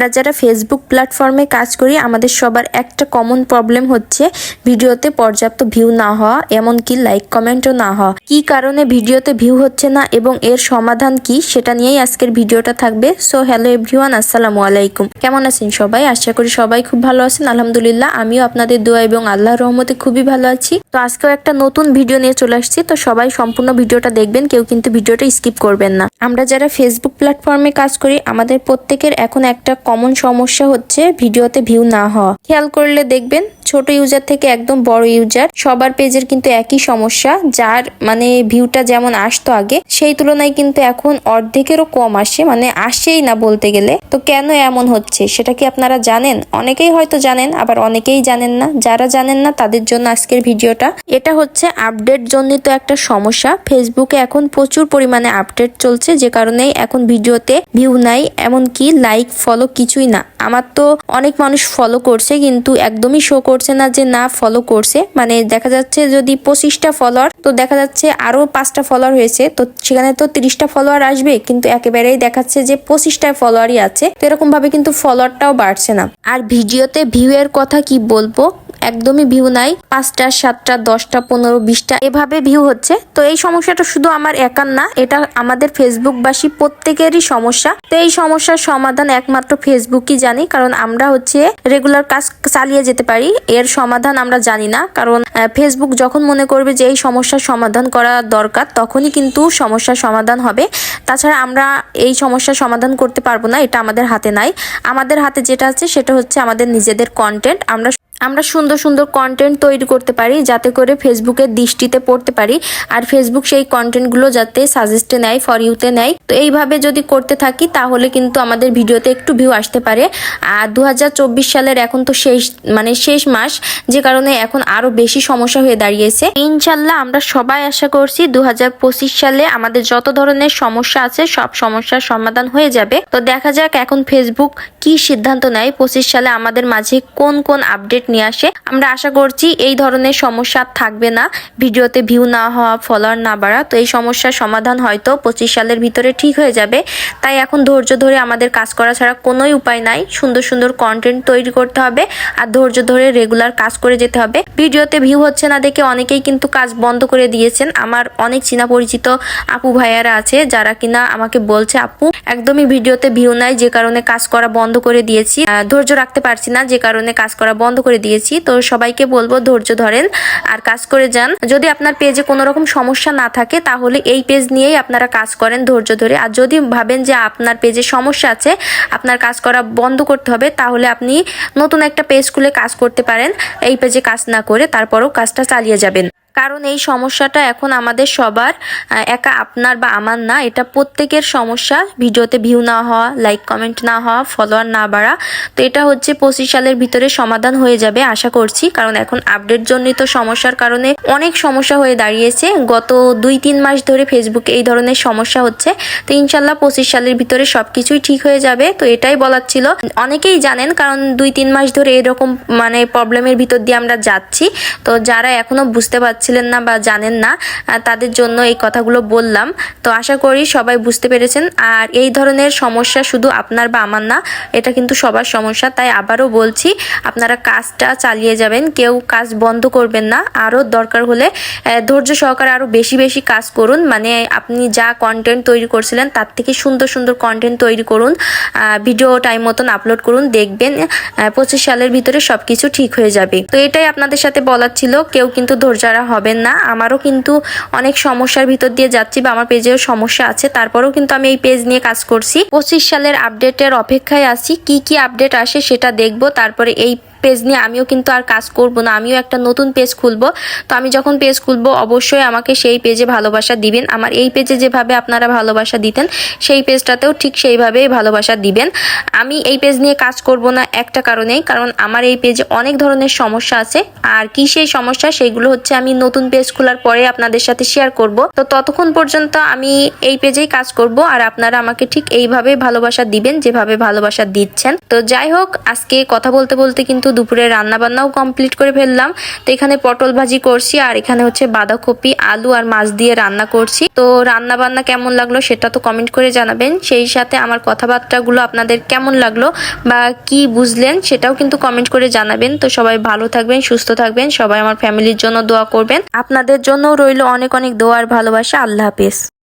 আমরা যারা ফেসবুক প্ল্যাটফর্মে কাজ করি, আমাদের সবার একটা কমন প্রবলেম হচ্ছে ভিডিওতে পর্যাপ্ত ভিউ না হওয়া, এমনকি লাইক কমেন্টও না হওয়া। কি কারণে ভিডিওতে ভিউ হচ্ছে না এবং এর সমাধান কি, সেটা নিয়েই আজকের ভিডিওটা থাকবে। সো হ্যালো এভরিওয়ান আসসালামু আলাইকুম। কেমন আছেন সবাই? আশা করি সবাই খুব ভালো আছেন। আলহামদুলিল্লাহ, আমিও আপনাদের দোয়া এবং আল্লাহর রহমতে খুবই ভালো আছি। তো আজকেও একটা নতুন ভিডিও নিয়ে চলে আসছি। তো সবাই সম্পূর্ণ ভিডিওটা দেখবেন, কেউ কিন্তু ভিডিওটা স্কিপ করবেন না। আমরা যারা ফেসবুক প্ল্যাটফর্মে কাজ করি, আমাদের প্রত্যেকের এখন একটা কমন সমস্যা হচ্ছে ভিডিওতে ভিউ না হওয়া। খেয়াল করলে দেখবেন ছোট ইউজার থেকে একদম বড় ইউজার সবার পেজের কিন্তু একই সমস্যা, যার মানে ভিউটা যেমন আসতো আগে, সেই তুলনায় কিন্তু এখন অর্ধেকেরও কম আসে মানে আসেই না বলতে গেলে। তো কেন এমন হচ্ছে? সেটা কি আপনারা জানেন? অনেকেই হয়তো জানেন, আবার অনেকেই জানেন না। যারা জানেন না, তাদের জন্য আজকের ভিডিওটা। এটা হচ্ছে আপডেট জনিত একটা সমস্যা। ফেসবুকে এখন প্রচুর পরিমাণে আপডেট চলছে, যে কারণে এখন ভিডিওতে ভিউ নাই, এমনকি লাইক ফলো কিছুই না। আমার তো অনেক মানুষ ফলো করছে, কিন্তু একদমই শো করছে না যে না ফলো করছে। মানে দেখা যাচ্ছে যদি পঁচিশটা ফলোয়ার তো দেখা যাচ্ছে আরও পাঁচটা ফলোয়ার হয়েছে। তো সেখানে তো তিরিশটা ফলোয়ার আসবে, কিন্তু একেবারেই দেখাচ্ছে যে পঁচিশটা ফলোয়ারই আছে। তো এরকম ভাবে কিন্তু ফলোয়ারটাও বাড়ছে না। আর ভিডিওতে ভিউ এর কথা কি বলব? একদমই ভিউ নাই। পাঁচটা, সাতটা, দশটা, পনেরো, বিশটা, এভাবে ভিউ হচ্ছে। তো এই সমস্যাটা শুধু আমার একার না, এটা আমাদের ফেসবুকবাসী প্রত্যেকেরই সমস্যা। তো এই সমস্যার সমাধান একমাত্র ফেসবুকই জানি, কারণ আমরা হচ্ছে রেগুলার কাজ চালিয়ে যেতে পারি। এর সমাধান আমরা জানি না, কারণ ফেসবুক যখন মনে করবে যে এই সমস্যার সমাধান করা দরকার, তখনই কিন্তু সমস্যার সমাধান হবে। তাছাড়া আমরা এই সমস্যার সমাধান করতে পারব না, এটা আমাদের হাতে নাই। আমাদের হাতে যেটা আছে, সেটা হচ্ছে আমাদের নিজেদের কন্টেন্ট আমরা আমরা সুন্দর সুন্দর কন্টেন্ট তৈরি করতে পারি, যাতে করে ফেসবুকের দৃষ্টিতে পড়তে পারি। আর ফেসবুক সেই কন্টেন্টগুলো যাতে সাজেস্টে নেয় ফর ইউতে নেয়। তো এইভাবে যদি করতে থাকি, তাহলে কিন্তু আমাদের ভিডিওতে একটু ভিউ আসতে পারে। আর দু হাজার চব্বিশ সালের এখন তো শেষ মানে শেষ মাস, যে কারণে এখন আরও বেশি সমস্যা হয়ে দাঁড়িয়েছে। ইনশাল্লাহ আমরা সবাই আশা করছি দু হাজার পঁচিশ সালে আমাদের যত ধরনের সমস্যা আছে, সব সমস্যার সমাধান হয়ে যাবে। তো দেখা যাক এখন ফেসবুক কি সিদ্ধান্ত নেয়, পঁচিশ সালে আমাদের মাঝে কোন কোন আপডেট নিয়ে আসে। আমরা আশা করছি এই ধরনের সমস্যা থাকবে না। ভিডিওতে ভিউ না হওয়া ফলোয়ার না বাড়া, তো এই সমস্যার সমাধান হয়তো পঁচিশ সালের ভিতরে ঠিক হয়ে যাবে। তাই এখন ধৈর্য ধরে আমাদের কাজ করা ছাড়া কোনোই উপায় নাই। সুন্দর সুন্দর কন্টেন্ট তৈরি করতে হবে আর ধৈর্য ধরে রেগুলার কাজ করে যেতে হবে। ভিডিওতে ভিউ হচ্ছে না দেখে অনেকেই কিন্তু কাজ বন্ধ করে দিয়েছেন। আমার অনেক চেনা পরিচিত আপু ভাইয়ারা আছে যারা কিনা আমাকে বলছে, আপু, একদমই ভিডিওতে ভিউ নাই, যে কারণে কাজ করা বন্ধ করে দিয়েছি। ধৈর্য রাখতে পারছি না, যে কারণে কাজ করা বন্ধ করে দিয়েছি। তো সবাইকে বলব, ধৈর্য ধরেন আর কাজ করে যান। যদি আপনার পেজে কোনো রকম সমস্যা না থাকে, তাহলে এই পেজ নিয়েই আপনারা কাজ করেন ধৈর্য ধরে। আর যদি ভাবেন যে আপনার পেজে সমস্যা আছে, আপনার কাজ করা বন্ধ করতে হবে, তাহলে আপনি নতুন একটা পেজ খুলে কাজ করতে পারেন। এই পেজে কাজ না করে তারপরও কাজটা চালিয়ে যাবেন। কারণ এই সমস্যাটা এখন আমাদের সবার একা আপনার বা আমার না। এটা প্রত্যেকের সমস্যা। ভিডিওতে ভিউ না হওয়া লাইক কমেন্ট না হওয়া ফলোয়ার না বাড়া। তো এটা হচ্ছে পঁচিশ সালের ভিতরে সমাধান হয়ে যাবে আশা করছি। কারণ এখন আপডেট জনিত সমস্যার কারণে অনেক সমস্যা হয়ে দাঁড়িয়েছে। গত দুই তিন মাস ধরে ফেসবুকে এই ধরনের সমস্যা হচ্ছে। তো ইনশাল্লাহ পঁচিশ সালের ভিতরে সব কিছুই ঠিক হয়ে যাবে। তো এটাই বলার ছিল। অনেকেই জানেন, কারণ দুই তিন মাস ধরে এরকম মানে প্রবলেমের ভিতর দিয়ে আমরা যাচ্ছি। তো যারা এখনও বুঝতে পারছিলেন না বা জানেন না তাদের জন্য এই কথাগুলো বললাম। তো আশা করি সবাই বুঝতে পেরেছেন। আর এই ধরনের সমস্যা শুধু আপনার বা আমার না, এটা কিন্তু সবার সমস্যা। তাই আবারও বলছি, আপনারা কাজটা চালিয়ে যাবেন, কেউ কাজ বন্ধ করবেন না। আরও দরকার হলে ধৈর্য সহকারে আরও বেশি বেশি কাজ করুন। মানে আপনি যা কন্টেন্ট তৈরি করছিলেন, তার থেকে সুন্দর সুন্দর কন্টেন্ট তৈরি করুন। ভিডিও টাইম মতন আপলোড করুন, দেখবেন পঁচিশ সালের ভিতরে সব কিছু ঠিক হয়ে যাবে। তো এটাই আপনাদের সাথে বলার ছিল। কেউ কিন্তু ধৈর্যারা হবেন না। আমারও কিন্তু অনেক সমস্যার ভিতর দিয়ে যাচ্ছি বা আমার পেজেও সমস্যা আছে। তারপরেও কিন্তু আমি এই পেজ নিয়ে কাজ করছি। পঁচিশ সালের আপডেটের অপেক্ষায় আছি। কি কি আপডেট আসে সেটা দেখব। তারপরে এই পেজ নিয়ে আমিও কিন্তু আর কাজ করব না, আমিও একটা নতুন পেজ খুলবো। তো আমি যখন পেজ খুলবো, অবশ্যই আমাকে সেই পেজে ভালোবাসা দিবেন। আমার এই পেজে যেভাবে আপনারা ভালোবাসা দিতেন, সেই পেজটাতেও ঠিক সেইভাবেই ভালোবাসা দিবেন। আমি এই পেজ নিয়ে কাজ করব না একটা কারণেই, কারণ আমার এই পেজে অনেক ধরনের সমস্যা আছে। আর কি সেই সমস্যা সেইগুলো হচ্ছে আমি নতুন পেজ খোলার পরে আপনাদের সাথে শেয়ার করব। তো ততক্ষণ পর্যন্ত আমি এই পেজেই কাজ করব, আর আপনারা আমাকে ঠিক এইভাবে ভালোবাসা দিবেন, যেভাবে ভালোবাসা দিচ্ছেন। তো যাই হোক, আজকে কথা বলতে বলতে কিন্তু দুপুরে রান্না বান্নাও কমপ্লিট করে ফেললাম। তো এখানে পটল ভাজি করছি আর এখানে হচ্ছে বাঁধাকপি, আলু আর মাছ দিয়ে রান্না করছি। তো রান্না বান্না কেমন লাগল সেটা তো কমেন্ট করে জানাবেন। সেই সাথে আমার কথাবার্তাগুলো আপনাদের কেমন লাগল বা কি বুঝলেন সেটাও কিন্তু কমেন্ট করে জানাবেন। তো সবাই ভালো থাকবেন, সুস্থ থাকবেন, সবাই আমার ফ্যামিলির জন্য দোয়া করবেন। আপনাদের জন্যও রইল অনেক অনেক দোয়ার ভালোবাসা। আল্লাহ হাফেজ।